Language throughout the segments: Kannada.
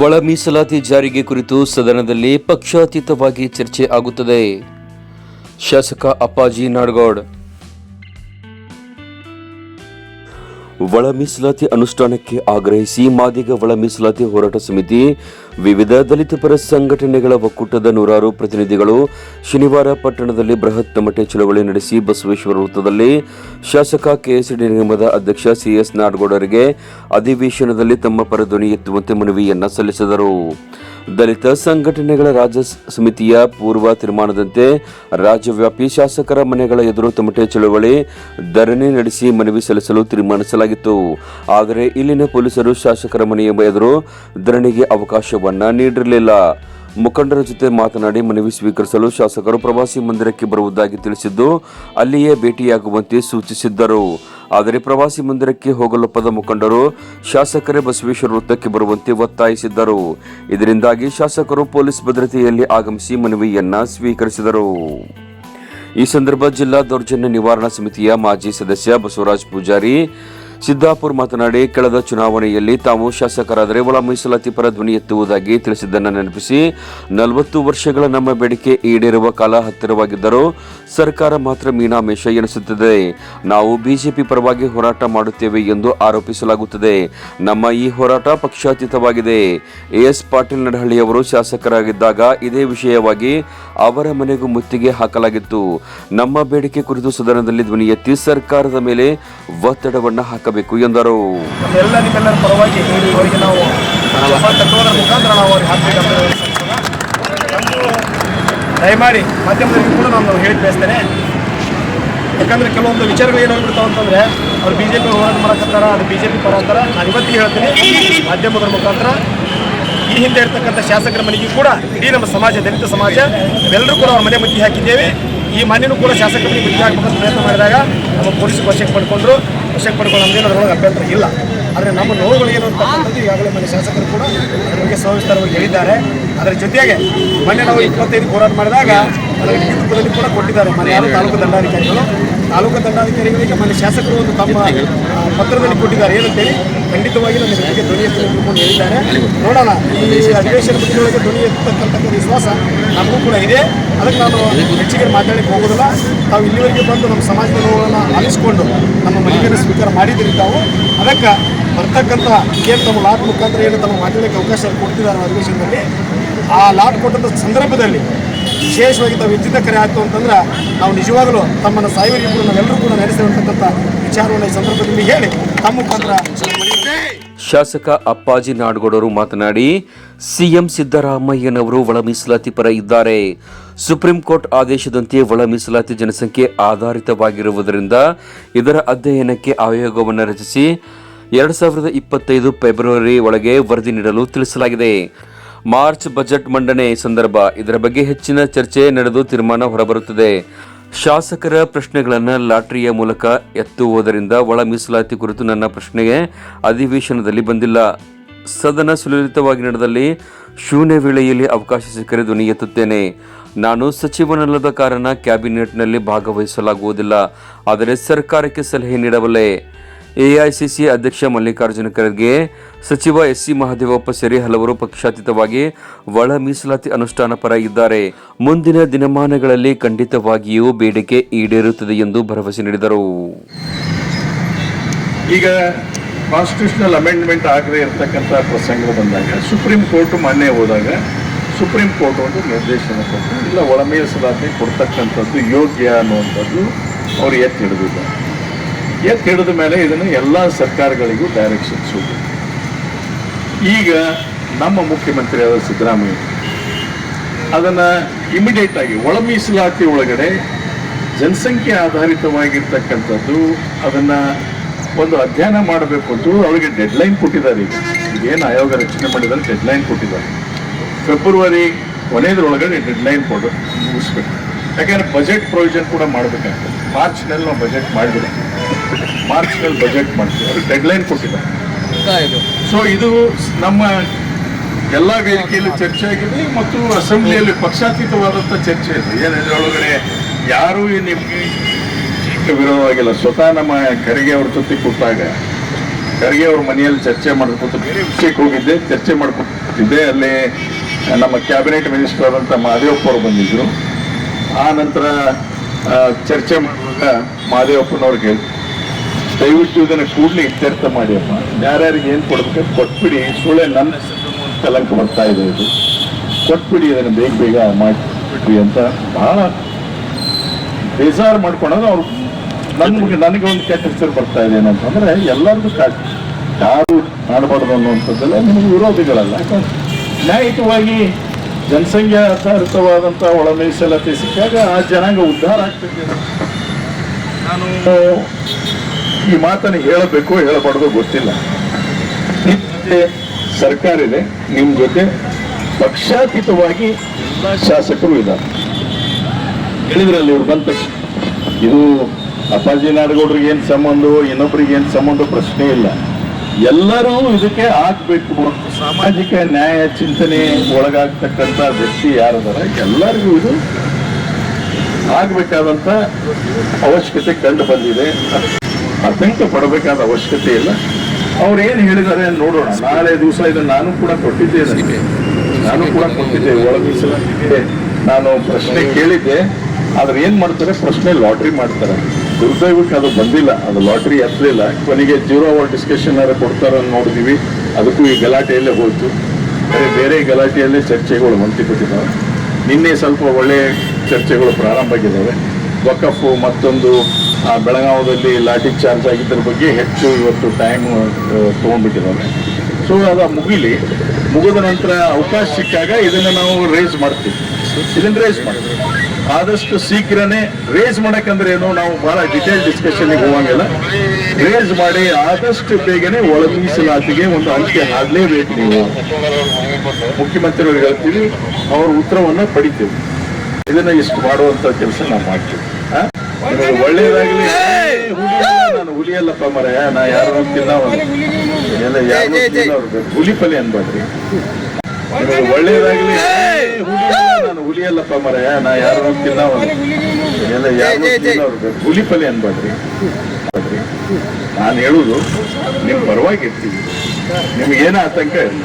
ಒಳ ಮೀಸಲಾತಿ ಜಾರಿಗೆ ಕುರಿತು ಸದನದಲ್ಲಿ ಪಕ್ಷಾತೀತವಾಗಿ ಚರ್ಚೆ ಆಗುತ್ತದೆ. ಶಾಸಕ ಅಪ್ಪಾಜಿ ನಾಡಗೌಡ್ ಒಳ ಮೀಸಲಾತಿ ಅನುಷ್ಠಾನಕ್ಕೆ ಆಗ್ರಹಿಸಿ ಮಾದಿಗ ಒಳ ಮೀಸಲಾತಿ ಹೋರಾಟ ಸಮಿತಿ, ವಿವಿಧ ದಲಿತ ಪರ ಸಂಘಟನೆಗಳ ಒಕ್ಕೂಟದ ನೂರಾರು ಪ್ರತಿನಿಧಿಗಳು ಶನಿವಾರ ಪಟ್ಟಣದಲ್ಲಿ ಬೃಹತ್ ತಮಟೆ ಚಳವಳಿ ನಡೆಸಿ ಬಸವೇಶ್ವರ ವೃತ್ತದಲ್ಲಿ ಶಾಸಕ ಕೆಎಸ್ಡಿ ನಿಗಮದ ಅಧ್ಯಕ್ಷ ಸಿಎಸ್ ನಾಡಗೌಡರಿಗೆ ಅಧಿವೇಶನದಲ್ಲಿ ತಮ್ಮ ಪರ ಧ್ವನಿ ಎತ್ತುವಂತೆ ಮನವಿಯನ್ನ ಸಲ್ಲಿಸಿದರು. ದಲಿತ ಸಂಘಟನೆಗಳ ರಾಜ್ಯ ಸಮಿತಿಯ ಪೂರ್ವ ತೀರ್ಮಾನದಂತೆ ರಾಜ್ಯವ್ಯಾಪಿ ಶಾಸಕರ ಮನೆಗಳ ಎದುರು ತಮಟೆ ಚಳವಳಿ ಧರಣಿ ನಡೆಸಿ ಮನವಿ ಸಲ್ಲಿಸಲು ತೀರ್ಮಾನಿಸಲಾಗಿತ್ತು. ಆದರೆ ಇಲ್ಲಿನ ಪೊಲೀಸರು ಶಾಸಕರ ಮನೆಯ ಎದುರು ಧರಣಿಗೆ ಅವಕಾಶವನ್ನ ನೀಡಿರಲಿಲ್ಲ. ಮುಖಂಡರ ಜೊತೆ ಮಾತನಾಡಿ ಮನವಿ ಸ್ವೀಕರಿಸಲು ಶಾಸಕರು ಪ್ರವಾಸಿ ಮಂದಿರಕ್ಕೆ ಬರುವುದಾಗಿ ತಿಳಿಸಿದ್ದು, ಅಲ್ಲಿಯೇ ಭೇಟಿಯಾಗುವಂತೆ ಸೂಚಿಸಿದ್ದರು. ಆದರೆ ಪ್ರವಾಸಿ ಮಂದಿರಕ್ಕೆ ಹೋಗಲೊಪ್ಪದ ಮುಖಂಡರು ಶಾಸಕರೇ ಬಸವೇಶ್ವರ ವೃತ್ತಕ್ಕೆ ಬರುವಂತೆ ಒತ್ತಾಯಿಸಿದ್ದರು. ಇದರಿಂದಾಗಿ ಶಾಸಕರು ಪೊಲೀಸ್ ಭದ್ರತೆಯಲ್ಲಿ ಆಗಮಿಸಿ ಮನವಿಯನ್ನ ಸ್ವೀಕರಿಸಿದರು. ಈ ಸಂದರ್ಭ ಜಿಲ್ಲಾ ದೌರ್ಜನ್ಯ ನಿವಾರಣಾ ಸಮಿತಿಯ ಮಾಜಿ ಸದಸ್ಯ ಬಸವರಾಜ್ ಪೂಜಾರಿ ಸಿದ್ದಾಪುರ್ ಮಾತನಾಡಿ, ಕಳೆದ ಚುನಾವಣೆಯಲ್ಲಿ ತಾವು ಶಾಸಕರಾದರೆ ಒಳ ಮೀಸಲಾತಿ ಪರ ಧ್ವನಿ ಎತ್ತುವುದಾಗಿ ತಿಳಿಸಿದ್ದನ್ನು ನೆನಪಿಸಿ, ನಲವತ್ತು ವರ್ಷಗಳ ನಮ್ಮ ಬೇಡಿಕೆ ಈಡೇರುವ ಕಾಲ ಹತ್ತಿರವಾಗಿದ್ದರೂ ಸರ್ಕಾರ ಮಾತ್ರ ಮೀನಾಮೇಷ ಎನಿಸುತ್ತದೆ ನಾವು ಬಿಜೆಪಿ ಪರವಾಗಿ ಹೋರಾಟ ಮಾಡುತ್ತೇವೆ ಎಂದು ಆರೋಪಿಸಲಾಗುತ್ತದೆ. ನಮ್ಮ ಈ ಹೋರಾಟ ಪಕ್ಷಾತೀತವಾಗಿದೆ. ಎಎಸ್ ಪಾಟೀಲ್ ನಡಹಳ್ಳಿಯವರು ಶಾಸಕರಾಗಿದ್ದಾಗ ಇದೇ ವಿಷಯವಾಗಿ ಅವರ ಮನೆಗೂ ಮುತ್ತಿಗೆ ಹಾಕಲಾಗಿತ್ತು. ನಮ್ಮ ಬೇಡಿಕೆ ಕುರಿತು ಸದನದಲ್ಲಿ ಧ್ವನಿ ಎತ್ತಿ ಸರ್ಕಾರದ ಮೇಲೆ ಒತ್ತಡವನ್ನು ಹಾಕಬೇಕು. ಎಂದರು. ಎಲ್ಲ ಪರವಾಗಿ ನಾವು ಮುಖಾಂತರ ನಾವು ಅವ್ರಿಗೆ ಹಾಕಬೇಕಂತ ದಯಮಾಡಿ ಮಾಧ್ಯಮದಲ್ಲಿ ಕೂಡ ನಾನು ಹೇಳಿ ಬಯಸ್ತೇನೆ. ಯಾಕಂದ್ರೆ ಕೆಲವೊಂದು ವಿಚಾರಗಳು ಏನು ಹೋಗ್ಬಿಡ್ತಾವ ಅಂತಂದ್ರೆ, ಅವ್ರು ಬಿ ಜೆ ಪಿ ಹೋರಾಟ ಮಾಡಕತ್ತಾರ, ಅದು ಬಿ ಜೆ ಪಿ ಪರ ಅಂತಾರ. ನಾನು ಇವತ್ತಿಗೆ ಹೇಳ್ತೀನಿ ಮಾಧ್ಯಮದ ಮುಖಾಂತರ ಈ ಹಿಂದೆ ಇರ್ತಕ್ಕಂಥ ಶಾಸಕರ ಮನೆಗೂ ಕೂಡ ಇಡೀ ನಮ್ಮ ಸಮಾಜ, ದಲಿತ ಸಮಾಜ, ಎಲ್ಲರೂ ಕೂಡ ಅವ್ರ ಮನೆ ಮುಚ್ಚಿ ಹಾಕಿದ್ದೇವೆ. ಈ ಮನೆಯೂ ಕೂಡ ಶಾಸಕರಿಗೆ ಹಾಕಬೇಕಂತ ಪ್ರಯತ್ನ ಮಾಡಿದಾಗ ನಮ್ಮ ಪೊಲೀಸರು ವಶಕ್ಕೆ ಪಡ್ಕೊಂಡ್ರು. ವಶಕ್ಕೆ ಪಡ್ಕೊಂಡು ನಮಗೇನು ಅದರೊಳಗೆ ಅಭ್ಯಂತರ ಇಲ್ಲ. ಆದರೆ ನಮ್ಮ ನೋವುಗಳು ಏನು ಅಂತಕ್ಕಂಥದ್ದು ಈಗಾಗಲೇ ಮನೆ ಶಾಸಕರು ಕೂಡ ಅದ್ರ ಬಗ್ಗೆ ಸವಿಸ್ತಾರವಾಗಿ ಹೇಳಿದ್ದಾರೆ. ಅದರ ಜೊತೆಗೆ ಮೊನ್ನೆ ನಾವು ಇಪ್ಪತ್ತೈದು ಹೋರಾಟ ಮಾಡಿದಾಗ ಅದರ ನೇತೃತ್ವದಲ್ಲಿ ಕೂಡ ಕೊಟ್ಟಿದ್ದಾರೆ ಮನೆ ಯಾರು ತಾಲೂಕು ದಂಡಾಧಿಕಾರಿಗಳು. ತಾಲೂಕು ದಂಡಾಧಿಕಾರಿಗಳಿಗೆ ಮನೆ ಶಾಸಕರು ಒಂದು ತಮ್ಮ ಪತ್ರದಲ್ಲಿ ಕೊಟ್ಟಿದ್ದಾರೆ. ಏನಂತೇಳಿ ಖಂಡಿತವಾಗಿ ನಮ್ಮ ಜೊತೆಗೆ ಧ್ವನಿ ಎತ್ತಿ ತಿಳ್ಕೊಂಡು ಹೇಳಿದ್ದಾರೆ. ನೋಡೋಣ, ಈ ಅಧಿವೇಶನ ಮುಗಿದೊಳಗೆ ಧ್ವನಿ ಎತ್ತಕ್ಕಂಥ ವಿಶ್ವಾಸ ನಮಗೂ ಕೂಡ ಇದೆ. ಅದಕ್ಕೆ ನಾನು ಹೆಚ್ಚಿಗೆ ಮಾತಾಡಲಿಕ್ಕೆ ಹೋಗೋದಿಲ್ಲ. ತಾವು ಇಲ್ಲಿವರೆಗೆ ಬಂದು ನಮ್ಮ ಸಮಾಜದ ನೋವನ್ನು ಆಲಿಸಿಕೊಂಡು ನಮ್ಮ ಮನವಿಯನ್ನು ಸ್ವೀಕಾರ ಮಾಡಿದ್ದೀರಿ ತಾವು. ಅದಕ್ಕೆ ಬರ್ತಕ್ಕಂಥ ಏನು ತಮ್ಮ ಲಾಟ್ ಮುಖಾಂತರ ಏನು ತಮ್ಮ ಮಾತಾಡಲಿಕ್ಕೆ ಅವಕಾಶ ಕೊಡ್ತಿದ್ದಾರೆ ಅಧಿವೇಶನದಲ್ಲಿ. ಆ ಲಾಟ್ ಕೊಟ್ಟಂಥ ಸಂದರ್ಭದಲ್ಲಿ ವಿಶೇಷವಾಗಿ ತಾವು ಹೆಚ್ಚಿನ ಕರೆ ಆಯಿತು ಅಂತಂದ್ರೆ ನಾವು ನಿಜವಾಗಲೂ ತಮ್ಮನ್ನು ಸಾಯುವ ಕೂಡ ನಾವೆಲ್ಲರೂ ಕೂಡ ನಡೆಸಿರ್ತಕ್ಕಂಥ ವಿಚಾರವನ್ನು ಈ ಸಂದರ್ಭದಲ್ಲಿ ಹೇಳಿ ಶಾಸಕ ಅಪ್ಪಾಜಿ ನಾಡಗೌಡರು ಮಾತನಾಡಿ, ಸಿಎಂ ಸಿದ್ದರಾಮಯ್ಯನವರು ಒಳ ಮೀಸಲಾತಿ ಪರ ಇದ್ದಾರೆ. ಸುಪ್ರೀಂ ಕೋರ್ಟ್ ಆದೇಶದಂತೆ ಒಳ ಮೀಸಲಾತಿ ಜನಸಂಖ್ಯೆ ಆಧಾರಿತವಾಗಿರುವುದರಿಂದ ಇದರ ಅಧ್ಯಯನಕ್ಕೆ ಆಯೋಗವನ್ನು ರಚಿಸಿ ಎರಡು ಸಾವಿರದ ಇಪ್ಪತ್ತೈದು ಫೆಬ್ರವರಿ ಒಳಗೆ ವರದಿ ನೀಡಲು ತಿಳಿಸಲಾಗಿದೆ. ಮಾರ್ಚ್ ಬಜೆಟ್ ಮಂಡನೆ ಸಂದರ್ಭ ಇದರ ಬಗ್ಗೆ ಹೆಚ್ಚಿನ ಚರ್ಚೆ ನಡೆದು ತೀರ್ಮಾನ ಹೊರಬರುತ್ತದೆ. ಶಾಸಕರ ಪ್ರಶ್ನೆಗಳನ್ನು ಲಾಟರಿಯ ಮೂಲಕ ಎತ್ತುವುದರಿಂದ ಒಳ ಮೀಸಲಾತಿ ಕುರಿತು ನನ್ನ ಪ್ರಶ್ನೆಗೆ ಅಧಿವೇಶನದಲ್ಲಿ ಬಂದಿಲ್ಲ. ಸದನ ಸುಲಲಿತವಾಗಿ ನಡೆದಲ್ಲಿ ಶೂನ್ಯ ವೇಳೆಯಲ್ಲಿ ಅವಕಾಶ ಸಿಕ್ಕರೆ ಧ್ವನಿ ಎತ್ತುತ್ತೇನೆ. ನಾನು ಸಚಿವನಲ್ಲದ ಕಾರಣ ಕ್ಯಾಬಿನೆಟ್ನಲ್ಲಿ ಭಾಗವಹಿಸಲಾಗುವುದಿಲ್ಲ. ಆದರೆ ಸರ್ಕಾರಕ್ಕೆ ಸಲಹೆ ನೀಡಬಲ್ಲೆ. ಎಐಸಿಸಿ ಅಧ್ಯಕ್ಷ ಮಲ್ಲಿಕಾರ್ಜುನ ಖರ್ಗೆ, ಸಚಿವ ಎಸ್ ಸಿ ಮಹದೇವಪ್ಪ ಸೇರಿ ಹಲವರು ಪಕ್ಷಾತೀತವಾಗಿ ಒಳ ಮೀಸಲಾತಿ ಅನುಷ್ಠಾನ ಪರ ಇದ್ದಾರೆ. ಮುಂದಿನ ದಿನಮಾನಗಳಲ್ಲಿ ಖಂಡಿತವಾಗಿಯೂ ಬೇಡಿಕೆ ಈಡೇರುತ್ತದೆ ಎಂದು ಭರವಸೆ ನೀಡಿದರು. ಈಗ ಕಾನ್ಸ್ಟಿಟ್ಯೂಷನಲ್ ಅಮೆಂಡ್ಮೆಂಟ್ ಆಗದೆ ಇರತಕ್ಕಂಥ ಪ್ರಸಂಗ ಬಂದಾಗ, ಸುಪ್ರೀಂ ಕೋರ್ಟ್ ಮಾನ್ಯ ಹೋದಾಗ ಸುಪ್ರೀಂ ಕೋರ್ಟ್ ಒಂದು ನಿರ್ದೇಶನ ಕೊಟ್ಟು ಇಲ್ಲ, ಒಳ ಮೀಸಲಾತಿ ಕೊಡ್ತಕ್ಕಂಥದ್ದು ಯೋಗ್ಯ ಅನ್ನುವಂಥದ್ದು ಅವರು ಎತ್ತಿ ಹಿಡಿದಿದ್ದಾರೆ. ಎತ್ತಿ ಹಿಡಿದ ಮೇಲೆ ಇದನ್ನು ಎಲ್ಲ ಸರ್ಕಾರಗಳಿಗೂ ಡೈರೆಕ್ಷನ್ಸ್ ಹೋಗಿ ಈಗ ನಮ್ಮ ಮುಖ್ಯಮಂತ್ರಿಯಾದ ಸಿದ್ದರಾಮಯ್ಯ, ಅದನ್ನು ಇಮಿಡಿಯೇಟ್ ಆಗಿ ಒಳ ಮೀಸಲಾತಿ ಒಳಗಡೆ ಜನಸಂಖ್ಯೆ ಆಧಾರಿತವಾಗಿರ್ತಕ್ಕಂಥದ್ದು, ಅದನ್ನು ಒಂದು ಅಧ್ಯಯನ ಮಾಡಬೇಕು ಅಂತ ಅವರಿಗೆ ಡೆಡ್ಲೈನ್ ಕೊಟ್ಟಿದ್ದಾರೆ ಈಗ. ಏನು ಆಯೋಗ ರಚನೆ ಮಾಡಿದ್ದಾರೆ ಡೆಡ್ಲೈನ್ ಕೊಟ್ಟಿದ್ದಾರೆ. ಫೆಬ್ರವರಿ ಕೊನೆಯದ್ರೊಳಗಡೆ ಡೆಡ್ಲೈನ್ ಕೊಡು, ಮುಗಿಸ್ಬೇಕು. ಯಾಕಂದ್ರೆ ಬಜೆಟ್ ಪ್ರೊವಿಷನ್ ಕೂಡ ಮಾಡಬೇಕಾಗ್ತದೆ. ಮಾರ್ಚ್ನಲ್ಲಿ ನಾವು ಬಜೆಟ್ ಮಾಡಿದ್ರೆ ಮಾರ್ಚ್ನಲ್ಲಿ ಬಜೆಟ್ ಮಾಡ್ತೀವಿ. ಅವ್ರಿಗೆ ಡೆಡ್ಲೈನ್ ಕೊಟ್ಟಿದ್ದಾರೆ. ಸೊ ಇದು. ನಮ್ಮ ಎಲ್ಲ ವೇದಿಕೆಯಲ್ಲಿ ಚರ್ಚೆ ಆಗಿದೆ ಮತ್ತು ಅಸೆಂಬ್ಲಿಯಲ್ಲಿ ಪಕ್ಷಾತೀತವಾದಂಥ ಚರ್ಚೆ ಇದೆ. ಏನು ಇದರೊಳಗಡೆ ಯಾರೂ ನಿಮಗೆ ವಿರೋಧವಾಗಿಲ್ಲ. ಸ್ವತಃ ನಮ್ಮ ಖರ್ಗೆ ಅವ್ರ ಜೊತೆ ಕೂತಾಗ ಖರ್ಗೆ ಅವ್ರ ಮನೆಯಲ್ಲಿ ಚರ್ಚೆ ಮಾಡ್ಕೊತ ಬೇರೆ ವಿಷಯಕ್ಕೆ ಹೋಗಿದ್ದೆ ಚರ್ಚೆ ಮಾಡ್ಕೊತಿದ್ದೆ. ಅಲ್ಲಿ ನಮ್ಮ ಕ್ಯಾಬಿನೆಟ್ ಮಿನಿಸ್ಟರ್ ಆದಂಥ ಮಹದೇವಪ್ಪ ಅವರು ಬಂದಿದ್ದರು ಆ ನಂತರ ಚರ್ಚೆ ಮಾಡುವಾಗ ಮಹದೇವಪ್ಪನವ್ರಿಗೆ ದಯವಿಟ್ಟು ಇದನ್ನು ಕೂಡಲೇ ಇತ್ಯರ್ಥ ಮಾಡಿ ಅಮ್ಮ. ಯಾರ್ಯಾರಿಗೆ ಏನು ಕೊಡ್ಬೇಕು ಕೊಟ್ಬಿಡಿ. ಸುಳ್ಳೆ ನನ್ನ ಕಲಂಕ ಬರ್ತಾ ಇದೆ ಇದು. ಕೊಟ್ಬಿಡಿ ಇದನ್ನು ಬೇಗ ಬೇಗ ಮಾಡಿಬಿಟ್ರಿ ಅಂತ ಬಹಳ ಬೇಜಾರು ಮಾಡ್ಕೊಂಡಾಗ ಅವ್ರು. ನನ್ಗೆ ನನಗೆ ಒಂದು ಕೆಟ್ಟ ಹೆಸರು ಬರ್ತಾ ಇದೆ ಏನಂತಂದ್ರೆ ಎಲ್ಲರಿಗೂ ಕಾಟ ಯಾರು ಮಾಡಬಾರ್ದು ಅನ್ನುವಂಥದ್ದೆಲ್ಲ ನಿಮಗೆ ವಿರೋಧಿಗಳಲ್ಲ. ನ್ಯಾಯಿಕವಾಗಿ ಜನಸಂಖ್ಯಾ ಆಧಾರಿತವಾದಂಥ ಒಳ ಮೀಸಲಾತಿ ಸಿಕ್ಕಾಗ ಆ ಜನಾಂಗ ಉದ್ಧಾರ ಆಗ್ತದೆ. ನಾನು ಈ ಮಾತನ್ನು ಹೇಳಬೇಕು ಹೇಳಬಾರ್ದು ಗೊತ್ತಿಲ್ಲ. ಜೊತೆ ಸರ್ಕಾರ ಇದೆ ನಿಮ್ಮ ಜೊತೆ ಪಕ್ಷಾತೀತವಾಗಿ ಎಲ್ಲ ಶಾಸಕರು ಇದ್ದಾರೆ. ಹೇಳಿದ್ರಲ್ಲಿ ಇವ್ರು ಬಂದ ತಕ್ಷಣ, ಇದು ಅಪ್ಪಾಜಿ ನಾಡಗೌಡ್ರಿಗೆ ಏನು ಸಂಬಂಧ, ಇನ್ನೊಬ್ರಿಗೆ ಏನು ಸಂಬಂಧ ಪ್ರಶ್ನೆ ಇಲ್ಲ. ಎಲ್ಲರೂ ಇದಕ್ಕೆ ಆಗ್ಬೇಕು. ಸಾಮಾಜಿಕ ನ್ಯಾಯ ಚಿಂತನೆ ಒಳಗಾಗ್ತಕ್ಕಂಥ ವ್ಯಕ್ತಿ ಯಾರದಾರ, ಎಲ್ಲರಿಗೂ ಇದು ಆಗ್ಬೇಕಾದಂತ ಅವಶ್ಯಕತೆ ಕಂಡು ಬಂದಿದೆ. ಆತಂಕ ಪಡಬೇಕಾದ ಅವಶ್ಯಕತೆ ಇಲ್ಲ. ಅವ್ರು ಏನು ಹೇಳಿದ್ದಾರೆ ನೋಡೋಣ. ನಾಳೆ ದಿವಸ ಇದನ್ನು ನಾನು ಕೂಡ ಕೊಟ್ಟಿದ್ದೇನೆ ನಾನು ಕೂಡ ಕೊಟ್ಟಿದ್ದೆ ಒಳಗೆ ನಾನು ಪ್ರಶ್ನೆ ಕೇಳಿದ್ದೆ. ಆದ್ರೆ ಏನ್ ಮಾಡ್ತಾರೆ? ಪ್ರಶ್ನೆ ಲಾಟ್ರಿ ಮಾಡ್ತಾರೆ. ದುರ್ದೈವಕ್ಕೆ ಅದು ಬಂದಿಲ್ಲ. ಅದು ಲಾಟ್ರಿ ಎತ್ತಲಿಲ್ಲ. ಕೊನೆಗೆ ಜೀರೋ ಅವರ್ ಡಿಸ್ಕಷನ್ ಕೊಡ್ತಾರ ನೋಡಿದೀವಿ. ಅದಕ್ಕೂ ಈ ಗಲಾಟೆಯಲ್ಲೇ ಹೋಯ್ತು. ಬೇರೆ ಬೇರೆ ಗಲಾಟೆಯಲ್ಲೇ ಚರ್ಚೆಗಳು ಮಂಟಿಕೊಟ್ಟಿದ್ದಾವೆ ನಿನ್ನೆ ಸ್ವಲ್ಪ ಒಳ್ಳೆ ಚರ್ಚೆಗಳು ಪ್ರಾರಂಭ ಆಗಿದ್ದಾವೆ. ವಕಫು ಮತ್ತೊಂದು ಬೆಳಗಾವದಲ್ಲಿ ಲಾಠಿ ಚಾರ್ಜ್ ಆಗಿದ್ದರ ಬಗ್ಗೆ ಹೆಚ್ಚು ಇವತ್ತು ಟೈಮ್ ತೊಗೊಂಡ್ಬಿಟ್ಟಿದ್ದಾರೆ. ಸೊ ಅದು ಮುಗಿಲಿ. ಮುಗಿದ ನಂತರ ಅವಕಾಶ ಸಿಕ್ಕಾಗ ಇದನ್ನು ನಾವು ರೇಸ್ ಮಾಡ್ತೀವಿ. ಇದನ್ನು ರೇಸ್ ಮಾಡ್ತೀವಿ. ಆದಷ್ಟು ಶೀಘ್ರನೇ ರೇಸ್ ಮಾಡೋಕ್ಕಂದ್ರೆ ಏನು ನಾವು ಭಾಳ ಡಿಟೇಲ್ ಡಿಸ್ಕಷನ್ಗೆ ಹೋಗಂಗಿಲ್ಲ. ರೇಸ್ ಮಾಡಿ ಆದಷ್ಟು ಬೇಗನೆ ಒಳ ಮೀಸಲಾತಿಗೆ ಒಂದು ಅಂತ್ಯ ಹಾಡಲೇಬೇಕು ನೀವು. ಮುಖ್ಯಮಂತ್ರಿಗಳು ಹೇಳ್ತೀವಿ, ಅವ್ರ ಉತ್ತರವನ್ನು ಪಡಿತೀವಿ. ಇದನ್ನು ಇಷ್ಟು ಮಾಡುವಂಥ ಕೆಲಸ ನಾವು ಮಾಡ್ತೀವಿ? ಒಳ್ಳೇದಾಗ್ಲಿ ನಾನು ಹುಲಿಯಲ್ಲಪ್ಪ ಮರ ನಾ ಯಾರು ಹುಲಿ ಪಲ್ಯ ಅನ್ಬೇಡ್ರಿ ಒಳ್ಳೇದಾಗ್ಲಿ ನಾನು ಹುಲಿಯಲ್ಲಪ್ಪ ಮರ ನಾ ಯಾರು ಹುಲಿ ಪಲ್ಯ ಅನ್ಬೇಡ್ರಿ ನಾನು ಹೇಳುದು ನಿಮ್ ಪರವಾಗಿ ಇರ್ತೀವಿ ನಿಮ್ಗೇನ ಆತಂಕ ಇಲ್ಲ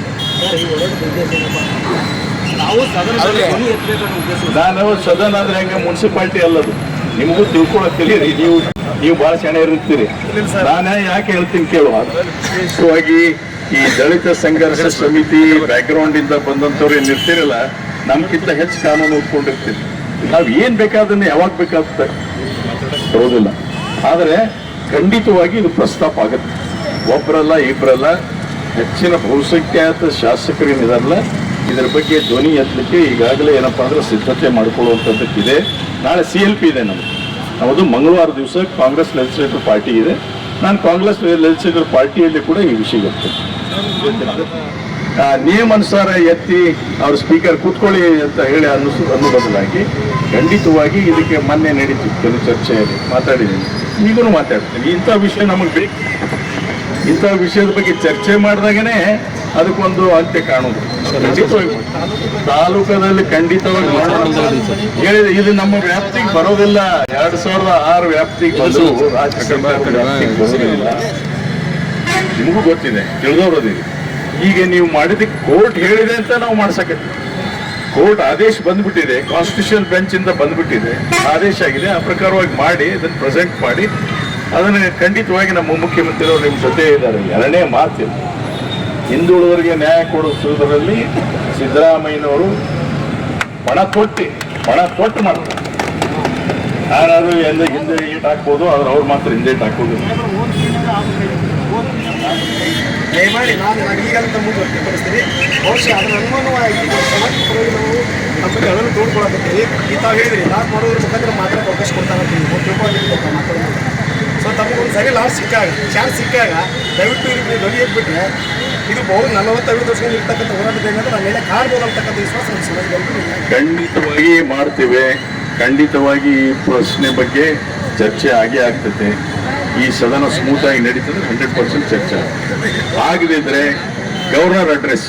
ನಾನು ಸದನ ಅಂದ್ರೆ ಹೆಂಗೆ ಮುನ್ಸಿಪಾಲ್ಟಿ ಅಲ್ಲದು ನಿಮಗೂ ತಿಳ್ಕೊಳಕ್ ರೀ ನೀವು ನೀವು ಬಹಳ ಚೆನ್ನಾಗಿ ಇರುತ್ತೀರಿ ನಾನು ಯಾಕೆ ಹೇಳ್ತೀನಿ ಕೇಳುವ? ವಿಶೇಷವಾಗಿ ಈ ದಲಿತ ಸಂಘರ್ಷ ಸಮಿತಿ ಬ್ಯಾಕ್ಗ್ರೌಂಡ್ ಇಂದ ಬಂದಂತವ್ರು ಏನ್ ಇರ್ತಿರಲ್ಲ ನಮ್ಗಿಂತ ಹೆಚ್ಚು ಕಾನೂನು ಓದ್ಕೊಂಡಿರ್ತೀರಿ ನಾವು ಏನ್ ಬೇಕಾದನ್ನ ಯಾವಾಗ ಬೇಕಾಗುತ್ತೆ? ಹೌದಿಲ್ಲ. ಆದರೆ ಖಂಡಿತವಾಗಿ ಇದು ಪ್ರಸ್ತಾಪ ಆಗುತ್ತೆ. ಒಬ್ಬರಲ್ಲ ಇಬ್ಬರಲ್ಲ ಹೆಚ್ಚಿನ ಬಹುಸಂಖ್ಯಾತ ಶಾಸಕರು ಏನಿದಾರಲ್ಲ ಇದರ ಬಗ್ಗೆ ಧ್ವನಿ ಎತ್ತಲಿಕ್ಕೆ ಈಗಾಗಲೇ ಏನಪ್ಪ ಅಂದ್ರೆ ಸಿದ್ಧತೆ ಮಾಡಿಕೊಳ್ಳುವಂಥದ್ದಕ್ಕಿದೆ. ನಾಳೆ ಸಿ ಎಲ್ ಪಿ ಇದೆ ನಮ್ಗೆ ನಮ್ಮದು ಮಂಗಳವಾರ ದಿವಸ ಕಾಂಗ್ರೆಸ್ ಲೆಜಿಸ್ಲೇಟಿವ್ ಪಾರ್ಟಿ ಇದೆ. ನಾನು ಕಾಂಗ್ರೆಸ್ ಲೆಜಿಸ್ಲೇಟಿವ್ ಪಾರ್ಟಿಯಲ್ಲಿ ಕೂಡ ಈ ವಿಷಯ ಗೊತ್ತು ಆ, ನಿಯಮಾನುಸಾರ ಎತ್ತಿ ಅವರು ಸ್ಪೀಕರ್ ಕೂತ್ಕೊಳ್ಳಿ ಅಂತ ಹೇಳಿ ಅನ್ನಿಸು ಅನ್ನೋ ಬದಲಾಗಿ ಖಂಡಿತವಾಗಿ ಇದಕ್ಕೆ ಮೊನ್ನೆ ನಡೀತು ಕೆಲವು ಚರ್ಚೆಯಲ್ಲಿ. ಮಾತಾಡಿದ್ದೀನಿ. ಈಗಲೂ ಮಾತಾಡ್ತೀನಿ. ಇಂಥ ವಿಷಯ ನಮಗೆ ಬೇಕು. ಇಂಥ ವಿಷಯದ ಬಗ್ಗೆ ಚರ್ಚೆ ಮಾಡಿದಾಗನೇ ಅದಕ್ಕೊಂದು ಅಂತ್ಯ ಕಾಣೋದು ತಾಲೂಕದಲ್ಲಿ ಖಂಡಿತವಾಗಿ ಹೇಳಿದೆ ಇದು ನಮ್ಮ ವ್ಯಾಪ್ತಿಗೆ ಬರೋದಿಲ್ಲ. ಎರಡ್ ಸಾವಿರದ ಆರು ವ್ಯಾಪ್ತಿಗೆ ಬಂದು ರಾಜ್ಯ ವ್ಯಾಪ್ತಿಗೆ ಬರೋದಿಲ್ಲ. ನಿಮಗೂ ಗೊತ್ತಿದೆ ತಿಳಿದವ್ರದಿದೆ ಈಗ ನೀವು ಮಾಡಿದ್ದಕ್ಕೆ ಕೋರ್ಟ್ ಹೇಳಿದೆ ಅಂತ ನಾವು ಮಾಡ್ಸಕತ್ತೀವಿ ಕೋರ್ಟ್ ಆದೇಶ ಬಂದ್ಬಿಟ್ಟಿದೆ ಕಾನ್ಸ್ಟಿಟ್ಯೂಷನ್ ಬೆಂಚ್ ಇಂದ ಬಂದ್ಬಿಟ್ಟಿದೆ ಆದೇಶ ಆಗಿದೆ. ಆ ಪ್ರಕಾರವಾಗಿ ಮಾಡಿ ಅದನ್ನ ಪ್ರೆಸೆಂಟ್ ಮಾಡಿ. ಅದನ್ನ ಖಂಡಿತವಾಗಿ ನಮ್ಮ ಮುಖ್ಯಮಂತ್ರಿಯವರು ನಿಮ್ಮ ಜೊತೆ ಇದ್ದಾರೆ. ಎರಡನೇ ಮಾತಿಲ್ಲ. ಹಿಂದುಳಿದವರಿಗೆ ನ್ಯಾಯ ಕೊಡಿಸುವುದರಲ್ಲಿ ಸಿದ್ದರಾಮಯ್ಯನವರು ಪಣ ತೊಟ್ಟಿ, ಪಣ ಕೊಟ್ಟು ಮಾಡ್ತಾರೆ. ಯಾರು ಎಲ್ಲ ಹಿಂದೆ ಏಟ್ ಹಾಕ್ಬೋದು, ಆದ್ರೆ ಅವ್ರು ಮಾತ್ರ ಹಿಂದೆ ಈಟ್ ಹಾಕೋದಿಲ್ಲ ದಯಮಾಡಿ ನಾನು ನಾವು ಈ ಮುಖಾಂತರ ಮಾತ್ರ ಸೊ ತಮಗೊಂದು ಸರಿ, ಲಾಸ್ಟ್ ಸಿಕ್ಕಾಗ ಚಾನ್ಸ್ ಸಿಕ್ಕಾಗ ದಯವಿಟ್ಟು ಇಲ್ಲಿ ಧ್ವನಿ ಎದ್ಬಿಟ್ರೆ ಇದು ಬಹು ನಲವತ್ತೈದು ವರ್ಷಗಳು ಇರ್ತಕ್ಕಂಥ ಹೋರಾಟದ ಏನಂದ್ರೆ ಅಂತಕ್ಕಂಥ ವಿಶ್ವಾಸ ನಮ್ಮ ಖಂಡಿತವಾಗಿ ಮಾಡ್ತೇವೆ. ಖಂಡಿತವಾಗಿ ಈ ಪ್ರಶ್ನೆ ಬಗ್ಗೆ ಚರ್ಚೆ ಆಗೇ ಆಗ್ತದೆ. ಈ ಸದನ ಸ್ಮೂತ್ ಆಗಿ ನಡೀತದೆ ಹಂಡ್ರೆಡ್ ಪರ್ಸೆಂಟ್ ಚರ್ಚೆ. ಆಗದಿದ್ರೆ ಗವರ್ನರ್ ಅಡ್ರೆಸ್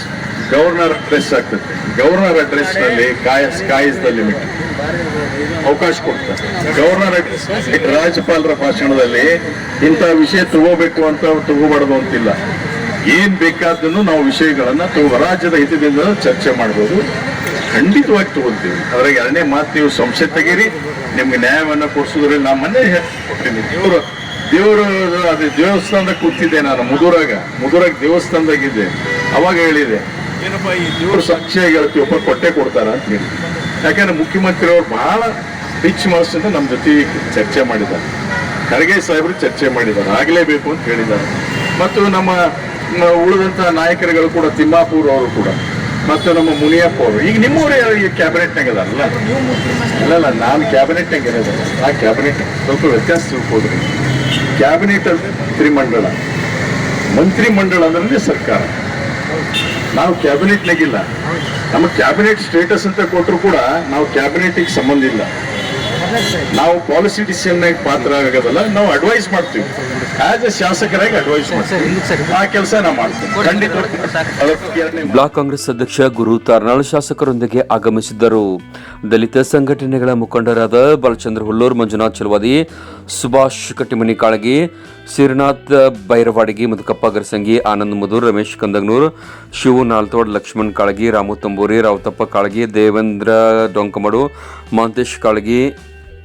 ಗವರ್ನರ್ ಅಡ್ರೆಸ್ ಆಗ್ತದೆ. ಗವರ್ನರ್ ಅಡ್ರೆಸ್ನಲ್ಲಿ ಕಾಯಸ್ದ ಸ್ಕೈ ಇಸ್ ದ ಲಿಮಿಟ್ ಅವಕಾಶ ಕೊಡ್ತಾರೆ. ಗವರ್ನರ್ ಅಡ್ರೆಸ್ ರಾಜ್ಯಪಾಲರ ಭಾಷಣದಲ್ಲಿ ಇಂಥ ವಿಷಯ ತಗೋಬೇಕು ಅಂತ ತಗೋಬಾರ್ದು ಅಂತಿಲ್ಲ. ಏನ್ ಬೇಕಾದನ್ನು ನಾವು ವಿಷಯಗಳನ್ನ ತಗೋ ರಾಜ್ಯದ ಹಿತದಿಂದ ಚರ್ಚೆ ಮಾಡ್ಬೋದು. ಖಂಡಿತವಾಗಿ ತಗೊಳ್ತೀವಿ. ಅದ್ರಾಗ ಎರಡನೇ ಮಾತು ನೀವು ಸಂಶಯ ತೆಗೀರಿ. ನಿಮ್ಗೆ ನ್ಯಾಯವನ್ನ ಕೊಡಿಸೋದ್ರಲ್ಲಿ ನಾ ಮೊನ್ನೆ ಹೇಳ್ತೀನಿ ದೇವರು ದೇವರು ಅದೇ ದೇವಸ್ಥಾನದ ಕೂತಿದ್ದೆ ನಾನು ಮುದುರಾಗ. ಮುದುರಾಗ ದೇವಸ್ಥಾನದಾಗಿದ್ದೆ ಅವಾಗ ಹೇಳಿದೆ. ಏನಪ್ಪ ಈ ದೇವ್ರ ಸಾಕ್ಷಿಯಾಗಿ ಹೇಳ್ತೀವಪ್ಪ ಕೊಟ್ಟೆ ಕೊಡ್ತಾರ ಅಂತ ಹೇಳಿ. ಯಾಕಂದ್ರೆ ಮುಖ್ಯಮಂತ್ರಿ ಅವರು ಬಹಳ ರಿಚ್ ಅಂತ ನಮ್ಮ ಜೊತೆ ಚರ್ಚೆ ಮಾಡಿದ್ದಾರೆ. ಖರ್ಗೆ ಸಾಹೇಬರು ಚರ್ಚೆ ಮಾಡಿದ್ದಾರೆ. ಆಗಲೇಬೇಕು ಅಂತ ಹೇಳಿದ್ದಾರೆ. ಮತ್ತು ನಮ್ಮ ಮ- ಉಳಿದಂತ ನಾಯಕರುಗಳು ಕೂಡ ತಿಮ್ಮಾಪುರ್ ಅವರು ಕೂಡ. ಮತ್ತು ನಮ್ಮ ಮುನಿಯಪ್ಪ ಅವರು. ಈಗ ನಿಮ್ಮವರೇ ಈ ಕ್ಯಾಬಿನೆಟ್ನಾಗ ಅದಾರಲ್ಲ? ಅಲ್ಲಲ್ಲ ನಾನು ಕ್ಯಾಬಿನೆಟ್ನಾಗ ಇರೋದಲ್ಲ ಆ ಕ್ಯಾಬಿನೆಟ್ ಸ್ವಲ್ಪ ವ್ಯತ್ಯಾಸ ತಿಳ್ಕೋದ್ರಿ ಕ್ಯಾಬಿನೆಟ್ ಅಂದ್ರೆ ಮಂತ್ರಿಮಂಡಲ. ಮಂತ್ರಿಮಂಡಲ ಅಂದ್ರೆ ಸರ್ಕಾರ. ನಾವು ಕ್ಯಾಬಿನೆಟ್ನಾಗಿಲ್ಲ ನಮ್ಮ ಕ್ಯಾಬಿನೆಟ್ ಸ್ಟೇಟಸ್ ಅಂತ ಕೊಟ್ಟರು ಕೂಡ ನಾವು ಕ್ಯಾಬಿನೆಟ್ಗೆ ಸಂಬಂಧ ಇಲ್ಲ. ನಾವು ಪಾಲಿಸಿ ಡಿಸಿಷನ್ ಪಾತ್ರ ಆಗೋದಲ್ಲ ನಾವು ಅಡ್ವೈಸ್ ಮಾಡ್ತೀವಿ. ಆಸ್ ಎ ಶಾಸಕರಾಗಿ ಅಡ್ವೈಸ್ ಮಾಡ್ತೀವಿ. ಆ ಕೆಲಸ ನಾವು ಮಾಡ್ತೀವಿ. ಬ್ಲಾಕ್ ಕಾಂಗ್ರೆಸ್ ಅಧ್ಯಕ್ಷ ಗುರು ತಾರ್ನಾಳ್ ಶಾಸಕರೊಂದಿಗೆ ಆಗಮಿಸಿದ್ದರು. ದಲಿತ ಸಂಘಟನೆಗಳ ಮುಖಂಡರಾದ ಬಾಲಚಂದ್ರ ಹುಲ್ಲೂರ್ ಮಂಜುನಾಥ್ ಚಲವಾದಿ ಸುಭಾಷ್ ಕಟ್ಟಿಮನಿ ಕಾಳಗಿ ಸಿರಿನಾಥ್ ಬೈರವಾಡಗಿ ಮಧುಕಪ್ಪ ಗರಸಂಗಿ ಆನಂದ್ ಮಧುರ್ ರಮೇಶ್ ಕಂದಗ್ನೂರ್ ಶಿವು ನಾಲ್ತೋಡ್ ಲಕ್ಷ್ಮಣ್ ಕಾಳಗಿ ರಾಮು ತಂಬೂರಿ ರಾವತಪ್ಪ ಕಾಳಗಿ ದೇವೇಂದ್ರ ಡೊಂಕಮಡು ಮಾಂತೇಶ್ ಕಾಳಗಿ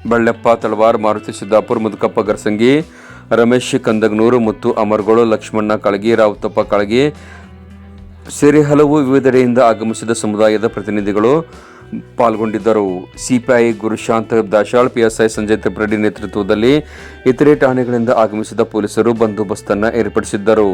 ಬಳ್ಳಪ್ಪ, ತಳವಾರ್, ಮಾರುತಿ, ಸಿದ್ದಾಪುರ್, ಮುದುಕಪ್ಪ, ಗರ್ಸಂಗಿ, ರಮೇಶ್, ಕಂದಗ್ನೂರು ಮತ್ತು ಅಮರ್ಗೋಳು ಲಕ್ಷ್ಮಣ್ಣ, ಕಾಳಗಿ, ರಾವತಪ್ಪ, ಕಳಗಿ ಸೇರಿ ಹಲವು ವಿವಿಧೆಡೆಯಿಂದ ಆಗಮಿಸಿದ ಸಮುದಾಯದ ಪ್ರತಿನಿಧಿಗಳು ಪಾಲ್ಗೊಂಡಿದ್ದರು. ಸಿಪಿಐ ಗುರುಶಾಂತ್ ದಾಶಾಳ್, ಪಿಎಸ್ಐ ಸಂಜಯ್ ತ್ರಿಪರೆಡ್ಡಿ ನೇತೃತ್ವದಲ್ಲಿ ಇತರೆ ಠಾಣೆಗಳಿಂದ ಆಗಮಿಸಿದ ಪೊಲೀಸರು ಬಂದೋಬಸ್ತನ್ನು ಏರ್ಪಡಿಸಿದ್ದರು.